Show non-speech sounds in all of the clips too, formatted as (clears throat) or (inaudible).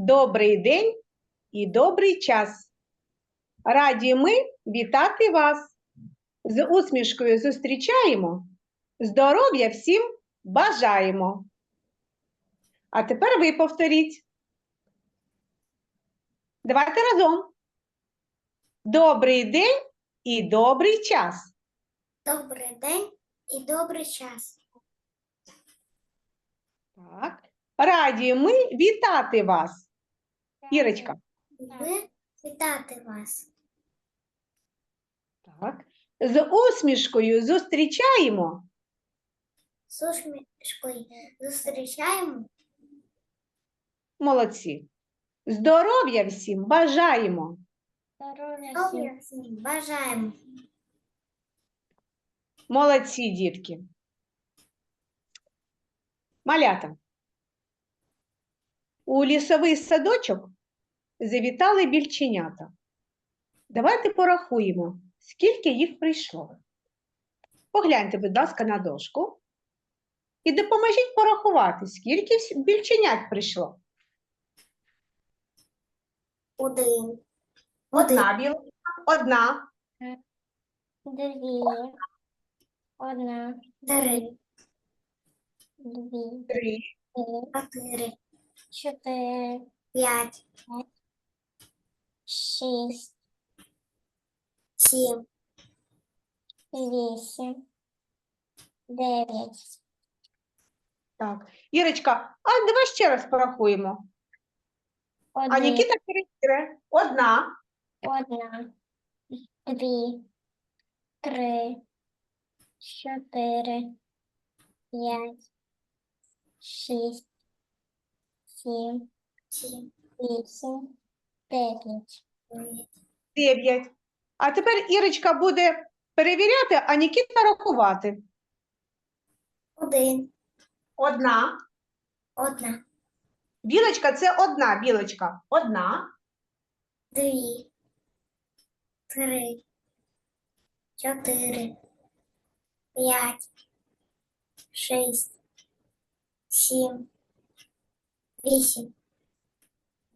добрий день і добрий час. Раді ми вітати вас. З усмішкою зустрічаємо, здоров'я всім бажаємо. А тепер ви повторіть. Давайте разом. Добрий день і добрий час. Добрий день і добрий час. Так. Раді ми вітати вас. Ірочка. Ми вітати вас. Так. З усмішкою зустрічаємо. З усмішкою зустрічаємо. Молодці. Здоров'я всім бажаємо. Здоров'я всім бажаємо. Молодці, дітки. Малята. У лісовий садочок завітали більченята. Давайте порахуємо, скільки їх прийшло. Погляньте, будь ласка, на дошку і допоможіть порахувати, скільки більченят прийшло. Один. Одна білочка, одна, Дві, одна, Три. дві, три, Чотири. чотири, П'ять. Шість, Сім. вісім, дев'ять, Так. Ірочка, а давай ще раз порахуємо. А один, Нікіта перевіряє. Одна, одна, дві, три, чотири, п'ять, шість, Сім. вісім, дев'ять. Дев'ять. дев'ять. А тепер Ірочка буде перевіряти, а Нікіта рахувати. Один. Одна. Одна. Білочка це одна білочка. Одна, Дві. Три. Чотири. П'ять. Шість. Сім. Вісім.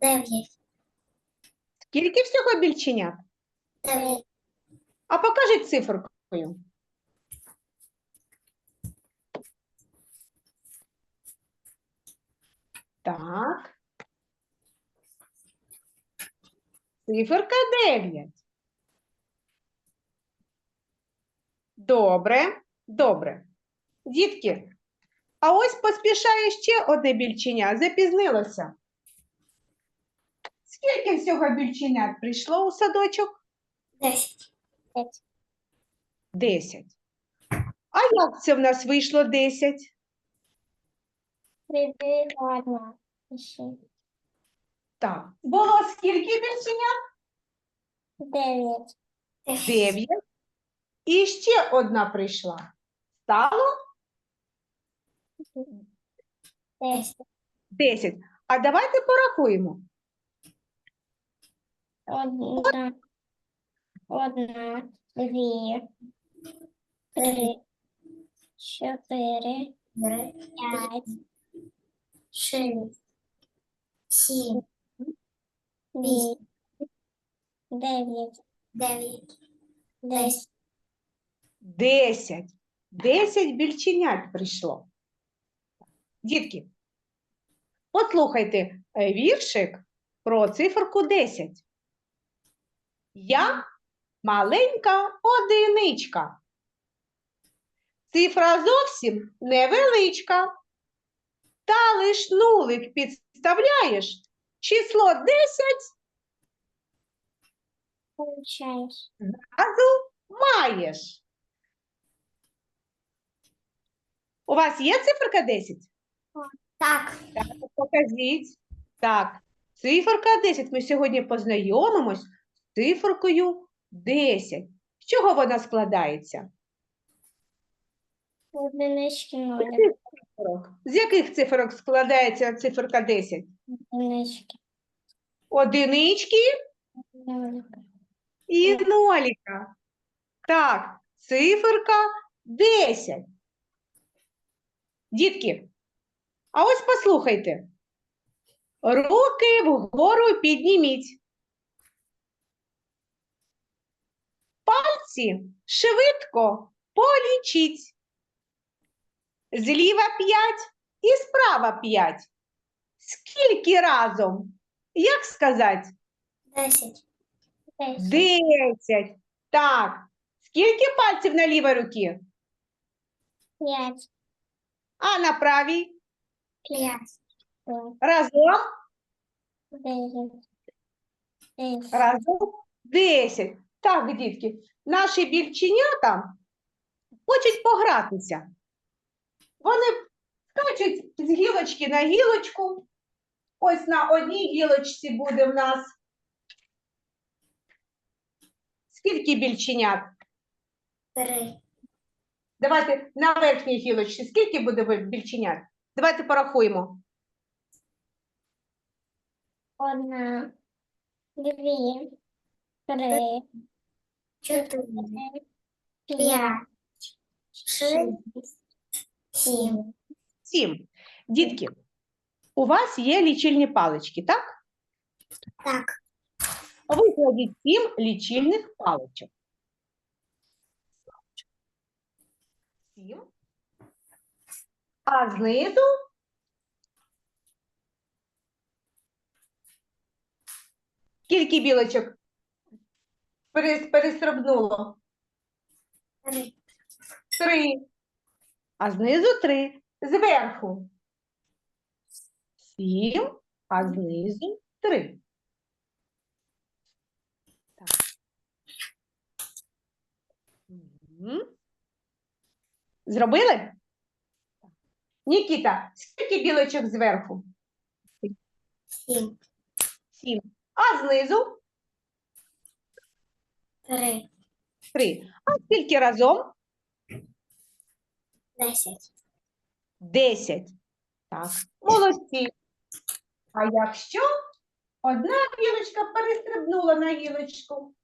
Дев'ять. Скільки всього більченят? Дев'ять. А покажіть циферкою. Так. Циферка 9. Добре, добре. Дітки, а ось поспішає ще одне більченя, запізнилося. Скільки всього більченят прийшло у садочок? Десять. Десять. А як це в нас вийшло 10? Три, дві, одна, ще Так. Було скільки більшенят? дев'ять. Дев'ять. І ще одна прийшла. Стало Десять. десять. А давайте порахуємо. Одна, одна, дві, три, чотири, п'ять, Шість. Сім. вісім, дев'ять, Дев'ять. десять. Десять. Десять більченят прийшло. Дітки, послухайте е, віршик про циферку 10. Я маленька одиничка. Цифра зовсім невеличка. Та лиш нулик підставляєш. Число 10 Получаєш. зразу маєш. У вас є циферка 10? Так. Так, покажіть. Так, циферка 10. Ми сьогодні познайомимось циферкою 10. З чого вона складається? Одинички, нулі. З яких циферок складається циферка 10? Одинички, Одинички нулі. і ноліка. Так, циферка 10. Дітки, а ось послухайте. Руки вгору підніміть. Пальці швидко полічіть. Зліва п'ять і справа п'ять. Скільки разом? Як сказати? Десять. Десять. Десять. Так. Скільки пальців на лівій руці? П'ять. А на правій? П'ять. Разом? Десять. Разом 10. Так, дітки, наші більченята хочуть погратися. Вони скачуть з гілочки на гілочку. Ось на одній гілочці буде в нас. Скільки більченят? Три. Давайте на верхній гілочці. Скільки буде більченят? Давайте порахуємо. Одна. Дві. Три. Чотири. П'ять. Шість. Сім. Сім. Дітки, у вас є лічильні палички, так? Так. Викладіть сім лічильних паличок. Сім. А знизу скільки білочок перес- перестрибнуло? Три. Три. А знизу три. Зверху. Сім, а знизу три. Так. Мгм. Зробили? Нікіта, скільки білочок зверху? Сім. Сім. А знизу Три. три. А скільки разом? Десять. Десять. Так, молодці. А якщо одна гілочка перестрибнула на гілочку,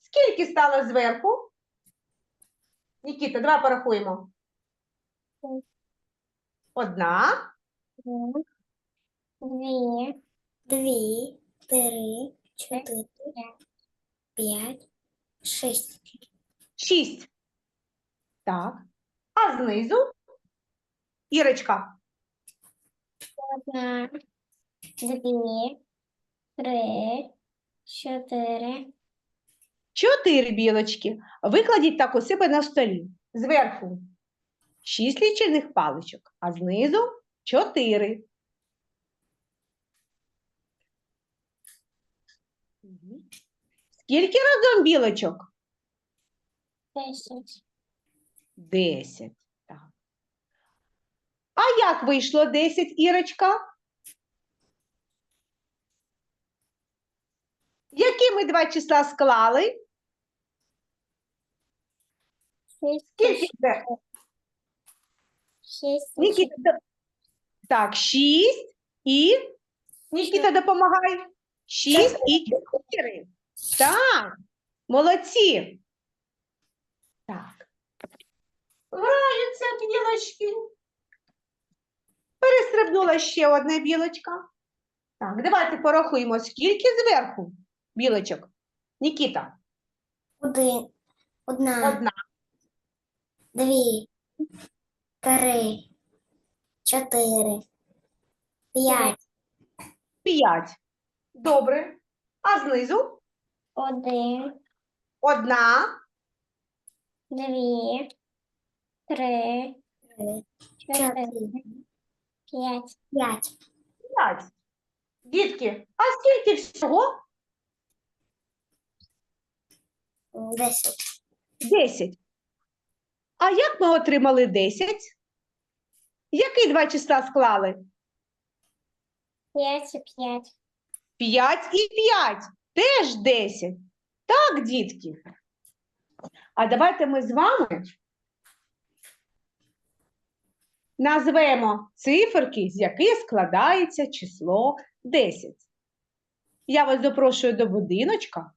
скільки стало зверху? Нікіта, давай порахуємо. Одна, Дві. Дві. Дві. Три. Чотири. П'ять. Шість. шість. Так. А знизу? Ірочка, Одна. Дві. Три. Чотири. чотири білочки. Викладіть так у себе на столі. Зверху шість лічильних паличок, а знизу чотири. Скільки разом білочок? Десять. Десять. Так. А як вийшло 10, Ірочка? Які ми два числа склали? Шість. Скільки це? Шість. Нікіта, до- так, 6 і Нікіта, допомагай. 6 і 4. Так, молодці. Так. Граються білочки. Перестрибнула ще одна білочка. Так, давайте порахуємо, скільки зверху білочок. Нікіта, Один. Одна. одна, Дві. Три. Чотири. П'ять. п'ять. Добре. А знизу Один. одна, Дві. Три. Чотири. П'ять. П'ять. п'ять. Дітки, а скільки всього? Десять. 10. А як ми отримали 10? Які два числа склали? П'ять і п'ять. 5 і 5. Теж 10. Так, дітки. А давайте ми з вами назвемо циферки, з яких складається число 10. Я вас запрошую до будиночка.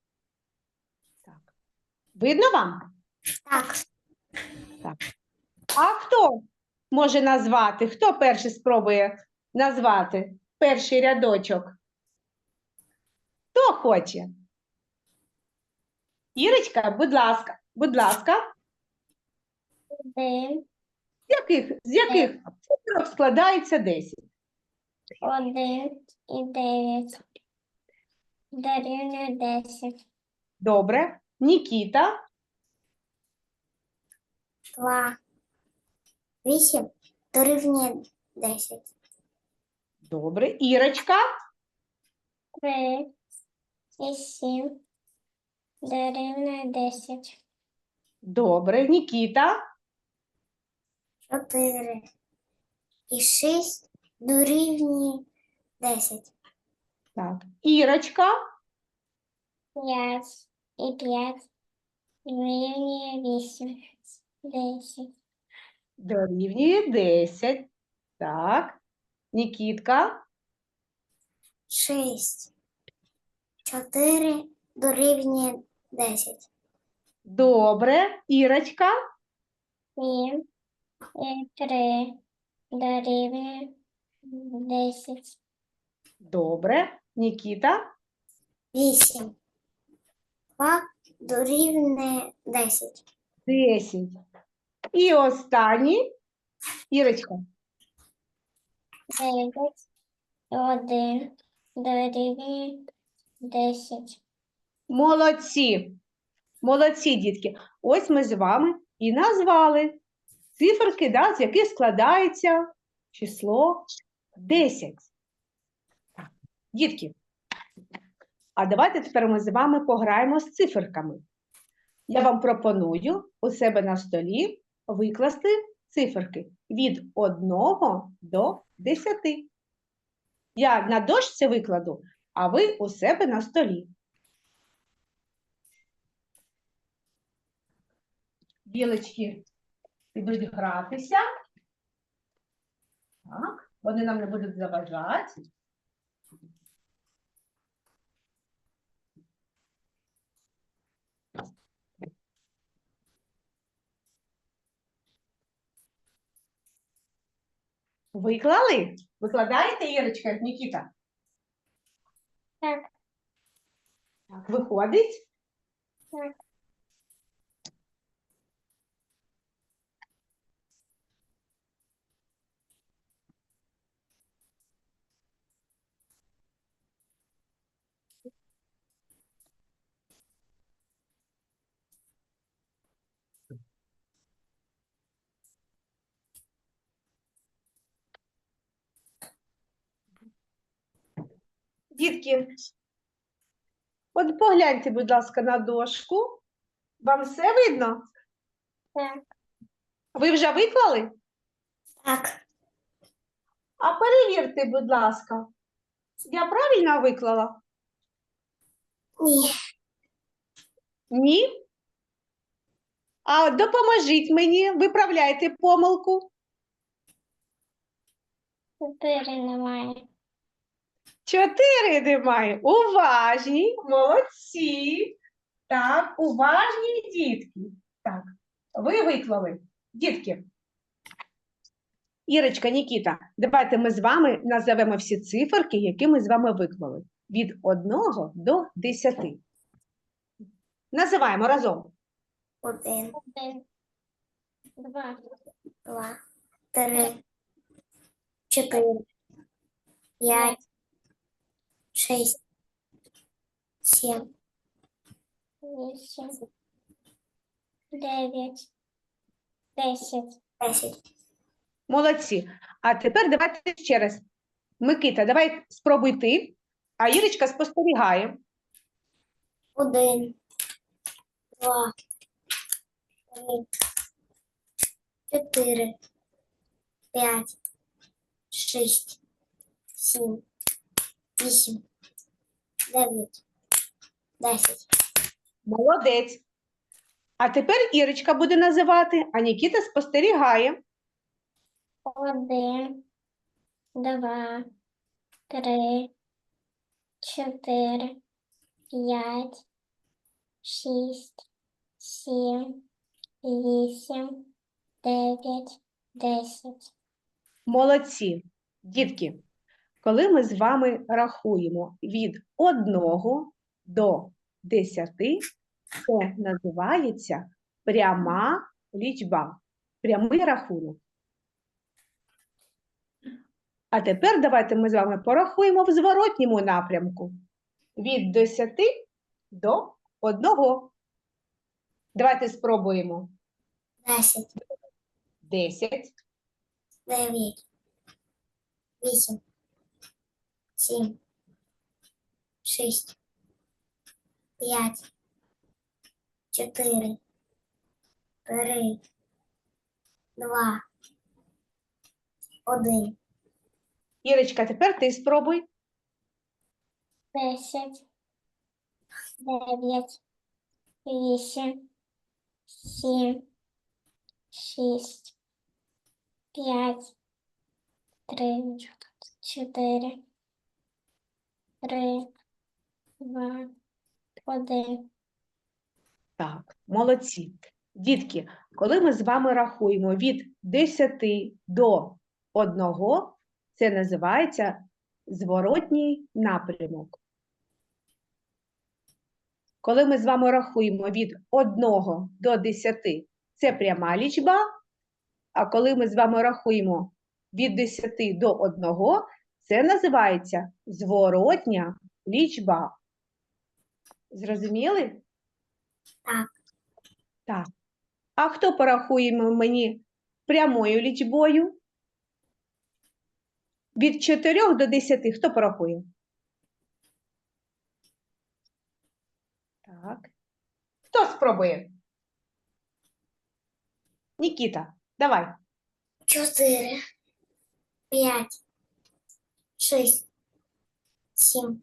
Так. Видно вам? Так. А хто може назвати? Хто перший спробує назвати перший рядочок? Хто хоче? Ірочка, будь ласка, будь ласка, Один, з яких, з яких цифрок складається 10? один і дев'ять. Дорівнює десять. Добре. Нікіта, Два. Вісім дорівнює десять. добре. Ірочка, Три і сім. Дорівнює десять. добре. Нікіта, Чотири. І шість дорівнює десять. так. Ірочка, П'ять і п'ять. Дорівнює вісім. Десять. дорівнює 10. Так. Нікітка, Шість. Чотири дорівнює десять. добре. Ірочка, Сім і три. Дорівнює десять. добре. Нікіта, Вісім. Два дорівнює десять. 10. І останній. Ірочка, Дев'ять. і Один. Дорівнює десять. молодці. Молодці, дітки. Ось ми з вами і назвали циферки, да, з яких складається число 10. Дітки, а давайте тепер ми з вами пограємо з циферками. Я вам пропоную у себе на столі викласти циферки від 1 до 10. Я на дошці викладу, а ви у себе на столі. Білочки підуть гратися. Так, вони нам не будуть заважати. Виклали? Викладаєте, Ірочка, Нікіта? Так. Так, виходить? Так. Дітки, от погляньте, будь ласка, на дошку. Вам все видно? Так. Ви вже виклали? Так. А перевірте, будь ласка. Я правильно виклала? Ні. Ні? А допоможіть мені, виправляйте помилку. Чотири немає. Чотири немає. Уважні, молодці. Так, уважні дітки. Так, ви виклали. Дітки. Ірочка, Нікіта, давайте ми з вами назовемо всі циферки, які ми з вами виклали. Від 1 до 10. Називаємо разом. Один, Один. Два. два, три, чотири, п'ять, шість, сім, Вісім. Дев'ять. Десять. десять. Молодці. А тепер давайте ще раз. Микита, давай спробуй ти, а Ірочка спостерігає. Один, два, три, чотири, п'ять, шість, сім, вісім, дев'ять, десять. Молодець. А тепер Ірочка буде називати, а Нікіта спостерігає. Один. Два. Три. Чотири. П'ять. Шість. Сім. Вісім. Дев'ять. Десять. Молодці. Дітки, коли ми з вами рахуємо від 1 до 10, це називається пряма лічба, прямий рахунок. А тепер давайте ми з вами порахуємо в зворотньому напрямку від 10 до 1. Давайте спробуємо. 10. 10. 9. 8. семь, шесть, пять, четыре, три, два, один, Ірочка, тепер ти спробуй. десять, дев'ять, вісім, сім, шість, п'ять, три, чотири, три, два, один. Так, молодці. Дітки, коли ми з вами рахуємо від 10 до 1, це називається зворотній напрямок. Коли ми з вами рахуємо від 1 до 10, це пряма лічба, а коли ми з вами рахуємо від 10 до 1, це називається зворотня лічба. Зрозуміли? Так. Так. А хто порахує мені прямою лічбою? Від 4 до 10 хто порахує? Так. Хто спробує? Нікіта, давай. Чотири, п'ять, шість, сім,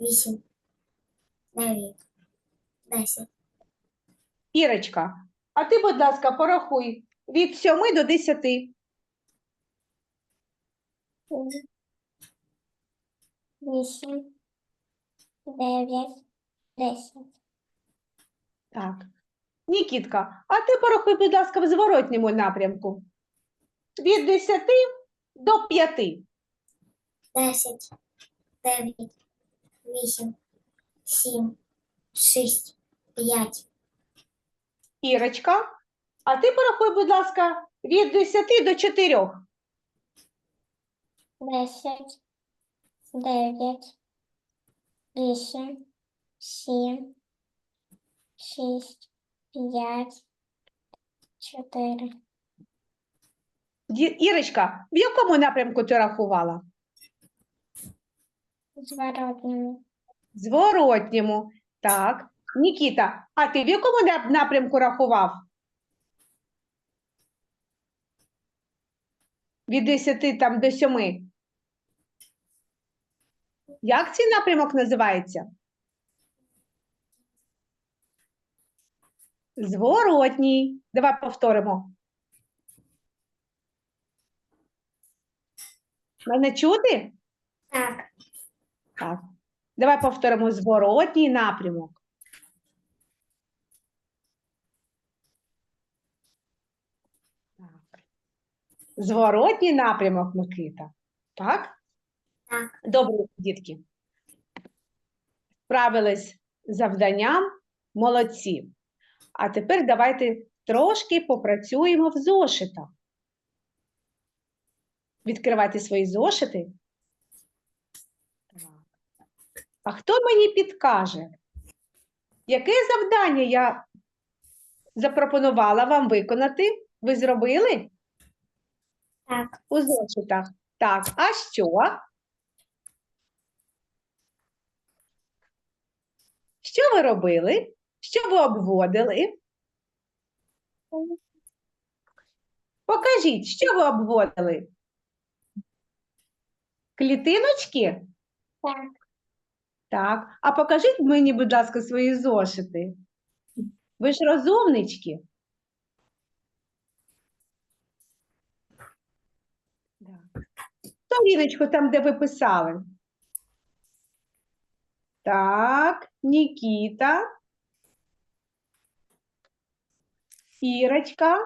вісім, дев'ять, десять. Ірочка, а ти, будь ласка, порахуй від 7 до 10. Вісім, дев'ять, десять. Так. Нікітка, а ти порахуй, будь ласка, в зворотньому напрямку. Від 10 до 5. Десять, дев'ять, вісім, сім, шість, п'ять, Ірочка, а ти порахуй, будь ласка, від 10 до 4. Десять, дев'ять, вісім, сім, шість, п'ять, чотири. Ірочка, в якому напрямку ти рахувала? Зворотньому. Зворотньому. Так. Нікіта, а ти в якому напрямку рахував? Від 10 там до 7. Як цей напрямок називається? Зворотній. Давай повторимо. Мене чути? так, Так. Давай повторимо зворотній напрямок. Так. Зворотній напрямок, Микита. Так? так, Добре, дітки. Справились з завданням. Молодці. А тепер давайте трошки попрацюємо в зошитах. Відкривайте свої зошити. А хто мені підкаже, яке завдання я запропонувала вам виконати? Ви зробили так. у зошитах? Так, а що? Що ви робили? Що ви обводили? Покажіть, що ви обводили? Клітиночки? Так. Так. А покажіть мені, будь ласка, свої зошити. Ви ж розумнички. Сторіночку там, де ви писали. Так, Нікіта. Ірочка.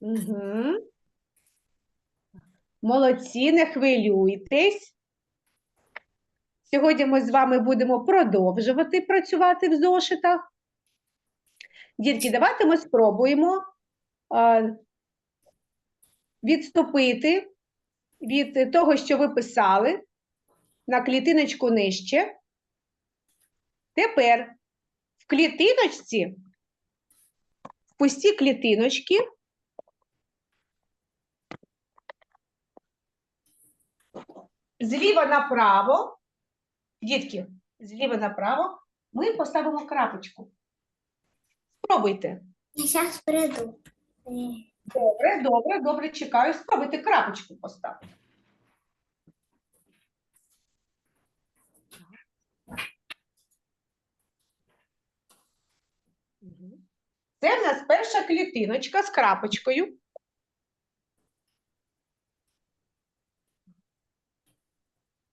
Угу. Молодці, не хвилюйтесь. Сьогодні ми з вами будемо продовжувати працювати в зошитах. Дітки, давайте ми спробуємо відступити від того, що ви писали, на клітиночку нижче. Тепер в клітиночці, в пусті клітиночки, зліва направо, дітки, зліва направо, ми поставимо крапочку. Спробуйте. Я зараз прийду. Добре, добре, добре, чекаю. Спробуйте крапочку поставити. Це в нас перша клітиночка з крапочкою.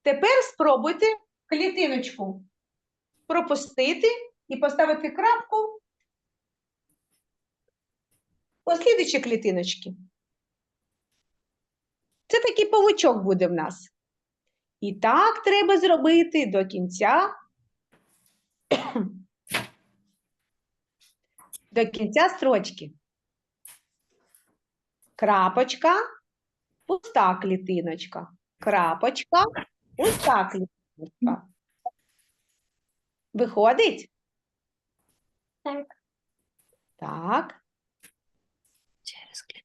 Тепер спробуйте клітиночку пропустити і поставити крапку послідуючі клітиночки. Це такий павучок буде в нас. І так треба зробити до кінця. (clears throat) До кінця строчки. Крапочка, пуста клітиночка. Крапочка, пуста клітиночка. Виходить? Так. Так. Через клітинку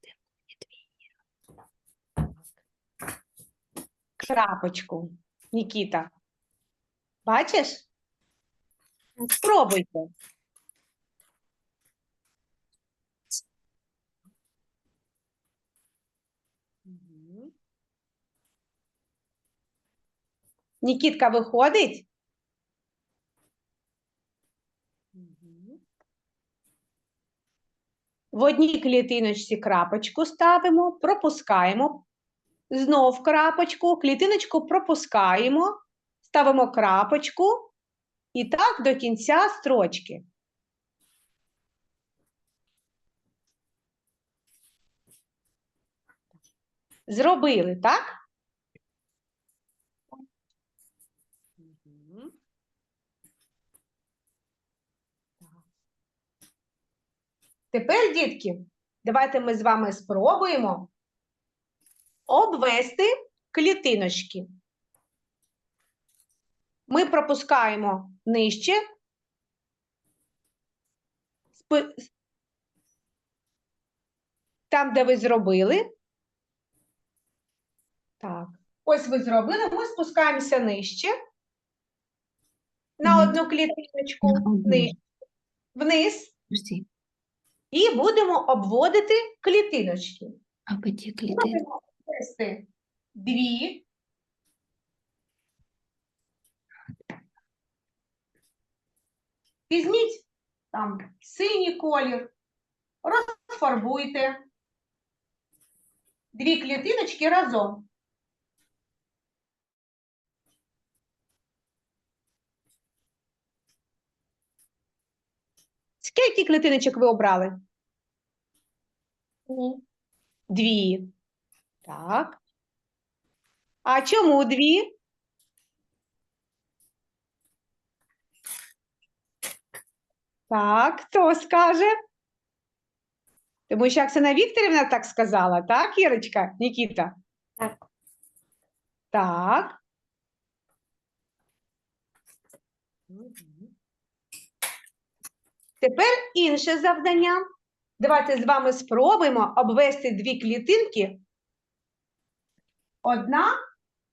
крапочку. Нікіта. Бачиш? Спробуйте. Нікітка виходить? В одній клітиночці крапочку ставимо, пропускаємо Знов крапочку, клітиночку пропускаємо, ставимо крапочку і так до кінця строчки. Зробили, так? Мгм. Так. Тепер, дітки, давайте ми з вами спробуємо обвести клітиночки. Ми пропускаємо нижче. Там, де ви зробили. Так. Ось ви зробили, ми спускаємося нижче. На одну клітиночку нижче, вниз. І будемо обводити клітиночки. а по ті клітини. Будемо ввести дві. Візьміть там синій колір, розфарбуйте дві клітиночки разом. Скільки клітиночок ви обрали? Дві. Так. А чому дві? Так, хто скаже? Тому що Оксана Вікторівна так сказала, так, Ірочка, Нікіта? Так. Так. Тепер інше завдання. Давайте з вами спробуємо обвести дві клітинки одна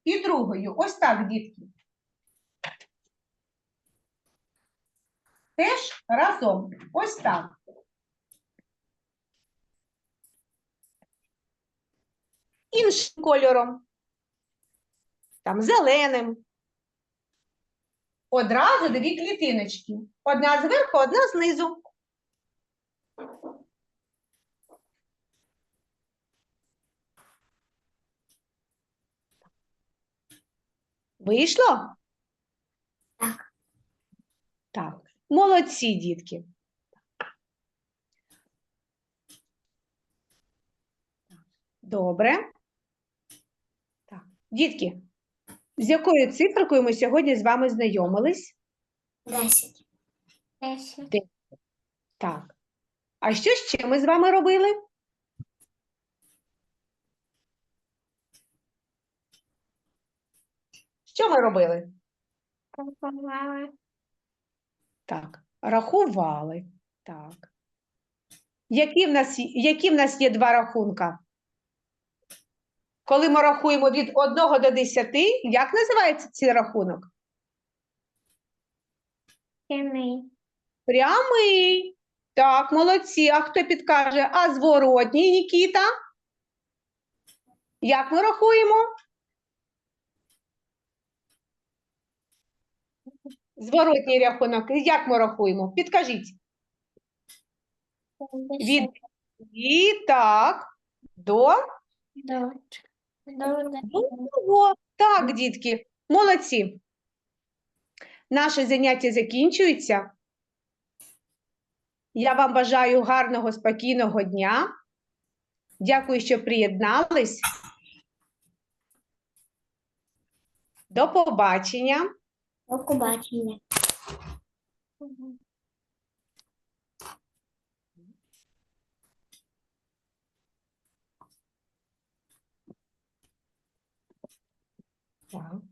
і другою. Ось так, дітки. Теж разом. Ось так. Іншим кольором. Там зеленим. Одразу дві клітиночки. Одна зверху, одна знизу. Вийшло? Так. Так. Молодці, дітки. Добре. Так. Дітки, з якою цифрою ми сьогодні з вами знайомились? Десять. Десять. Так. А що ще ми з вами робили? Що ми робили? Рахували. Так, рахували. Так. Які в нас, які в нас є два рахунка? Коли ми рахуємо від 1 до 10, як називається цей рахунок? Прямий. Прямий. Так, молодці. А хто підкаже? А зворотній, Нікіта? Як ми рахуємо? Зворотній рахунок. Як ми рахуємо? Підкажіть. Від і так до До. До. Так, дітки, молодці. Наше заняття закінчується. Я вам бажаю гарного, спокійного дня. Дякую, що приєднались. До побачення. До побачення. Wow.